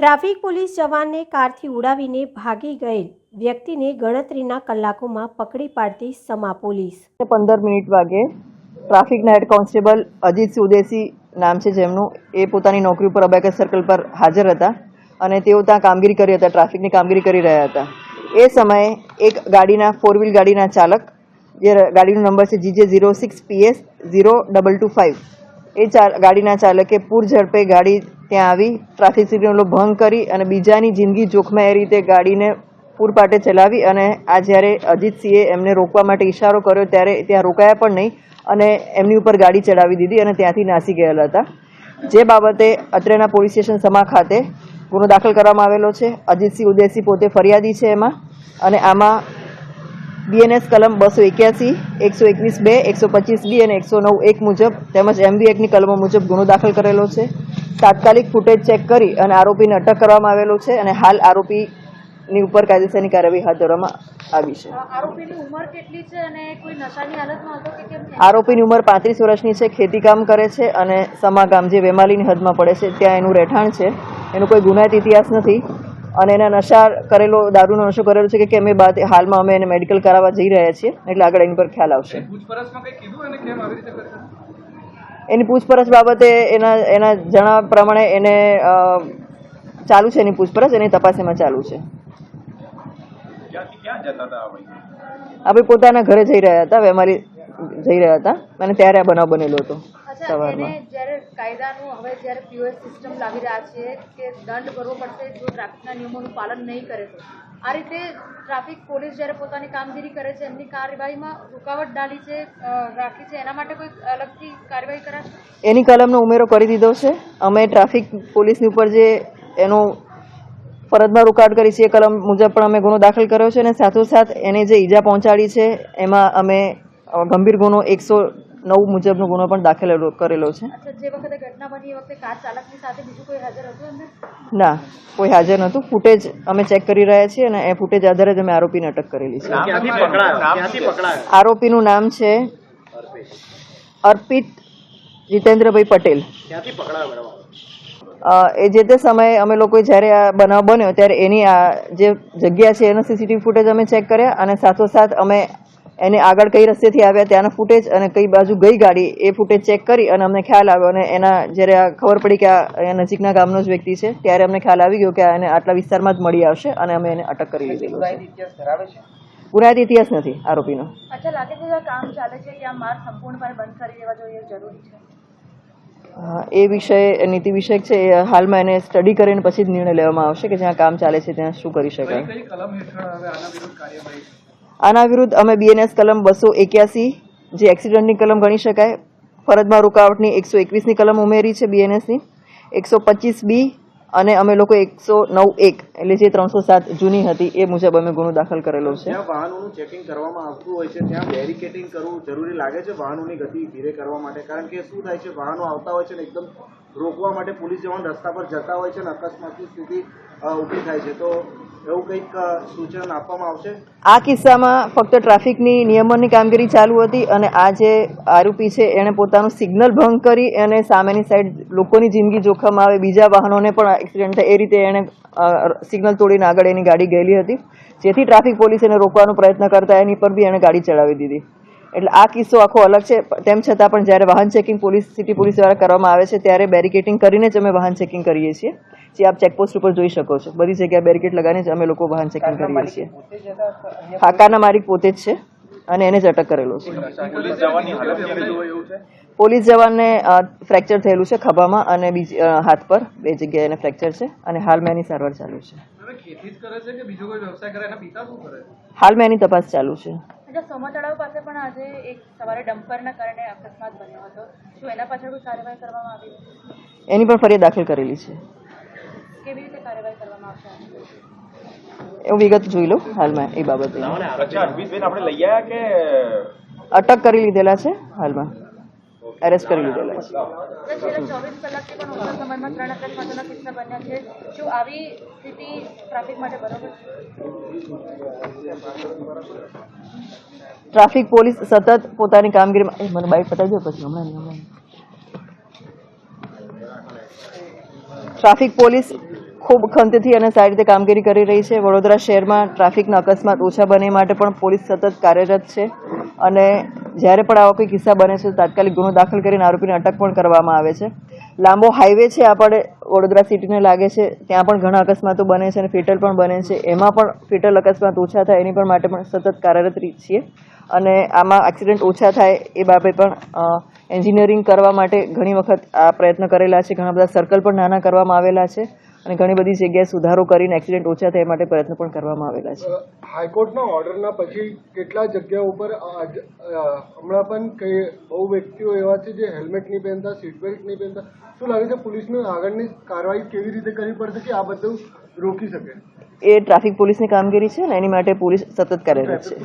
Traffic police જવાનને કારથી ઉડાવીને ભાગી ગયેલ વ્યક્તિને ગણતરીના કલાકોમાં પકડી પાડતી સમા પોલીસ. પંદર મિનિટ વાગે ટ્રાફિકના હેડ કોન્સ્ટેબલ અજીત સુદેશી નામ છે જેમનું, એ પોતાની નોકરી ઉપર અબેકસ સર્કલ પર હાજર હતા અને તેઓ ત્યાં કામગીરી કરી હતા, ટ્રાફિકની કામગીરી કરી રહ્યા હતા. એ સમયે એક ગાડીના ફોર વ્હીલ ગાડીના ચાલક, જે ગાડીનો નંબર છે GJ zero six PS zero double two five એ ગાડીના ચાલકે પૂર ઝડપે ગાડી ત્યાં આવી ટ્રાફિક સિગ્નલો ભંગ કરી અને બીજાની જિંદગી જોખમાં એ રીતે ગાડીને પૂરપાટે ચલાવી અને આ જ્યારે અજીતસિંહે એમને રોકવા માટે ઇશારો કર્યો ત્યારે ત્યાં રોકાયા પણ નહીં અને એમની ઉપર ગાડી ચડાવી દીધી અને ત્યાંથી નાસી ગયેલા હતા. જે બાબતે અત્રેના પોલીસ સ્ટેશન સમા ખાતે ગુનો દાખલ કરવામાં આવેલો છે. અજીતસિંહ ઉદયસિંહ પોતે ફરિયાદી છે એમાં અને આમાં બીએનએસ કલમ બસો એક્યાસી, એકસો એકવીસ બે, એકસો પચીસ બી અને એકસો નવ એક મુજબ તેમજ એમબી એકની કલમો મુજબ ગુનો દાખલ કરેલો છે. તાત્કાલિક ફૂટેજ ચેક કરી અને આરોપીને અટક કરવામાં આવેલો છે અને હાલ આરોપીની ઉપર કાયદેસરની કાર્યવાહી હાથ ધરવામાં આવી છે. આરોપીની ઉંમર કેટલી છે અને કોઈ નશાની હાલતમાં હતો કે કેમ છે? આરોપીની ઉંમર પાંત્રીસ વર્ષની છે ખેતીકામ કરે છે અને સમાગામ જે વેમાલીની હદમાં પડે છે ત્યાં એનું રહેઠાણ છે. એનો કોઈ ગુનાહિત ઇતિહાસ નથી અને એના નશા કરેલો દારૂનો નશો કરેલો છે કે કેમ એ બાદ હાલમાં અમે એને મેડિકલ કરાવવા જઈ રહ્યા છીએ એટલે આગળ એની પર ખ્યાલ આવશે. પૂછપરછમાં કંઈ કીધું એને પૂછપરછ બાબતે એના એના જણાવ્યા પ્રમાણે એને ચાલુ છે એની પૂછપરછ એની તપાસ એમાં ચાલુ છે. આપણે પોતાના ઘરે જઈ રહ્યા હતા વેમારી જઈ રહ્યા હતા અને ત્યારે આ બનાવ બનેલો હતો. સવારમાં. એને જ્યારે કાયદાનું હવે જ્યારે પીઓએસ સિસ્ટમ લાવી રહ્યા છે કે દંડ ભરવો પડશે જો ટ્રાફિકના નિયમોનું પાલન નહીં કરે તો. આ રીતે ટ્રાફિક પોલીસ જ્યારે પોતાની કામગીરી કરે છે એમની કાર્યવાહીમાં રૂકાવટ ડાલી છે રાખી છે. એના માટે કોઈ અલગથી કાર્યવાહી કરાશે એની કલમનો ઉમેરો કરી દીધો છે. અમે ટ્રાફિક પોલીસની ઉપર જે એનો ફરજમાં રૂકાવટ કરી છે એ કલમ મુજબ પણ અમે ગુનો દાખલ કર્યો છે અને સાથોસાથ એને જે ઈજા પહોંચાડી છે એમાં અમે ગંભીર ગુનો એકસો નવ મુજબનો ગુનો પણ દાખલ કરેલો છે. અચ્છા જે વખતે ઘટના બની એ વખતે કાર ચાલકની સાથે બીજું કોઈ હાજર હતું એમને? ના કોઈ હાજર નહોતું. ફૂટેજ અમે ચેક કરી રહ્યા છીએ અને એ ફૂટેજ આધારે જ અમે આરોપીને અટક કરેલી છે. આરોપીનું નામ છે અર્પિત જીતેન્દ્રભાઈ પટેલ. એ જે તે સમયે અમે લોકોએ જ્યારે આ બનાવ બન્યો ત્યારે એની આ જે જગ્યા છે એનો સીસીટીવી ફૂટેજ અમે ચેક કર્યા અને સાથોસાથ અમે એને આગળ કઈ રસ્તેથી આવ્યા ત્યાંનો ફૂટેજ અને કઈ બાજુ ગઈ ગાડી એ ફૂટેજ ચેક કરી અને અમને ખ્યાલ આવ્યો અને એના જ્યારે આ ખબર પડી કે આ નજીકના ગામનો જ વ્યક્તિ છે ત્યારે અમને ખ્યાલ આવી ગયો કે એને આટલા વિસ્તારમાં જ મળી આવશે અને અમે એને અટક કરી લીધી છે? ગુનાહિત ઇતિહાસ નથી આરોપીનો. અચ્છા લાગે છે કે કામ ચાલે છે ત્યાં માર્ગ સંપૂર્ણપણે બંધ કરી દેવા જોઈએ એ જરૂરી છે? એ વિષય નીતિ વિષયક છે એ હાલમાં એને સ્ટડી કરીને પછી જ નિર્ણય લેવામાં આવશે કે જ્યાં કામ ચાલે છે ત્યાં શું કરી શકાય. કલમ હેઠળ હવે આના વિરુદ્ધ કાર્યવાહી આના વિરુદ્ધ અમે બીએનએસ કલમ બસો એક્યાસી જે એક્સિડન્ટની કલમ ગણી શકાય. ફરજમાં રૂકાવટની એકસો એકવીસની કલમ ઉમેરી છે બીએનએસની એકસો પચીસ બી અને અમે લોકો એકસો નવ એક, એટલે જે ત્રણસો સાત જૂની હતી એ મુજબ અમે ગુનો દાખલ કરેલો છે. વાહનોનું ચેકિંગ કરવામાં આવતું હોય છે, ત્યાં બેરિકેટિંગ કરવું જરૂરી લાગે છે વાહનોની ગતિ ધીરે કરવા માટે? કારણ કે શું થાય છે, વાહનો આવતા હોય છે ને એકદમ રોકવા માટે પોલીસ જવાન રસ્તા પર જતા હોય છે ને અકસ્માતની સ્થિતિ ઊભી થાય છે. તો આ કિસ્સામાં ફક્ત ટ્રાફિકની નિયમનની કામગીરી ચાલુ હતી અને આ જે આરોપી છે, એણે પોતાનું સિગ્નલ ભંગ કરી અને સામેની સાઈડ લોકોની જિંદગી જોખમ આવે, બીજા વાહનોને પણ એક્સિડન્ટ થાય, એ રીતે એણે સિગ્નલ તોડીને આગળ એની ગાડી ગયેલી હતી. જેથી ટ્રાફિક પોલીસ એને રોકવાનો પ્રયત્ન કરતા એની પર બી એણે ગાડી ચડાવી દીધી. એટલે આ કિસ્સો આખો અલગ છે. તેમ છતાં પણ જ્યારે વાહન ચેકિંગ પોલીસ સિટી પોલીસ દ્વારા કરવામાં આવે છે ત્યારે બેરિકેટિંગ કરીને જ અમે વાહન ચેકિંગ કરીએ છીએ. જે આપ ચેકપોસ્ટ ઉપર જોઈ શકો છો. બધી જગ્યાએ બેરિકેટ લગાવીને જ અમે લોકો વાહન ચેકિંગ કરીએ છીએ. હાકાના મારી માલિક પોતે જ છે અને એને જ અટક કરેલો છે. પોલીસ જવાનને ફ્રેક્ચર થયેલું છે ખભામાં અને બીજી હાથ પર. બે જગ્યાએ એને ફ્રેક્ચર છે અને હાલમાં એની સારવાર ચાલુ છે. હાલ ખેતી જ કરે છે કે બીજો કોઈ વ્યવસાય કરે? એના પિતા શું કરે? હાલમાં એની તપાસ ચાલુ છે. અચ્છા સોમા તળાવ પાસે પણ આજે એક સવારે ડમ્પરના કારણે અકસ્માત બન્યો હતો. શું એના પાછળ કોઈ કાર્યવાહી કરવામાં આવી? એની પણ ફરિયાદ દાખલ કરેલી છે. કેવી રીતે કાર્યવાહી કરવામાં આવશે? એવું વિગત જોઈ લો હાલમાં એ બાબતે. અચ્છા અરવિંદબેન આપણે લઈ આવ્યા કે અટક કરી લીધેલા છે હાલમાં? એરેસ્ટ કરી લીધેલા છે. ટ્રાફિક પોલીસ સતત પોતાની કામગીરીમાં મને બાઇક પતાવી દો પછી હમણાં હમણાં ટ્રાફિક પોલીસ ખૂબ ખંતથી અને સારી રીતે કામગીરી કરી રહી છે. વડોદરા શહેરમાં ટ્રાફિકના અકસ્માત ઓછા બને માટે પણ પોલીસ સતત કાર્યરત છે અને જ્યારે પણ આવા કોઈ કિસ્સા બને છે, તાત્કાલિક ગુનો દાખલ કરીને આરોપીને અટક પણ કરવામાં આવે છે. લાંબો હાઈવે છે આપણે વડોદરા સિટીને લાગે છે. ત્યાં પણ ઘણા અકસ્માતો બને છે અને ફેટલ પણ બને છે. એમાં પણ ફેટલ અકસ્માત ઓછા થાય એની પણ માટે પણ સતત કાર્યરત છીએ. અને આમાં એક્સિડન્ટ ઓછા થાય એ બાબતે પણ એન્જિનિયરિંગ કરવા માટે ઘણી વખત આ પ્રયત્ન કરેલા છે. ઘણા બધા સર્કલ પણ નાના કરવામાં આવેલા છે. અને ઘણી બધી જગ્યાએ સુધારો કરીને એક્સિડન્ટ ઓછા થાય માટે પ્રયત્ન પણ કરવામાં આવેલા છે. હાઈકોર્ટના ઓર્ડરના પછી કેટલા જગ્યા ઉપર હમણાં પણ કઈ બહુ વ્યક્તિઓ એવા છે જે હેલ્મેટ નહીં પહેરતા સીટ બેલ્ટ નહીં પહેરતા શું લાગે છે પોલીસને આગળની કાર્યવાહી કેવી રીતે કરવી પડશે કે આ બધું રોકી શકે? એ ટ્રાફિક પોલીસની કામગીરી છે ને એની માટે પોલીસ સતત કાર્યરત છે.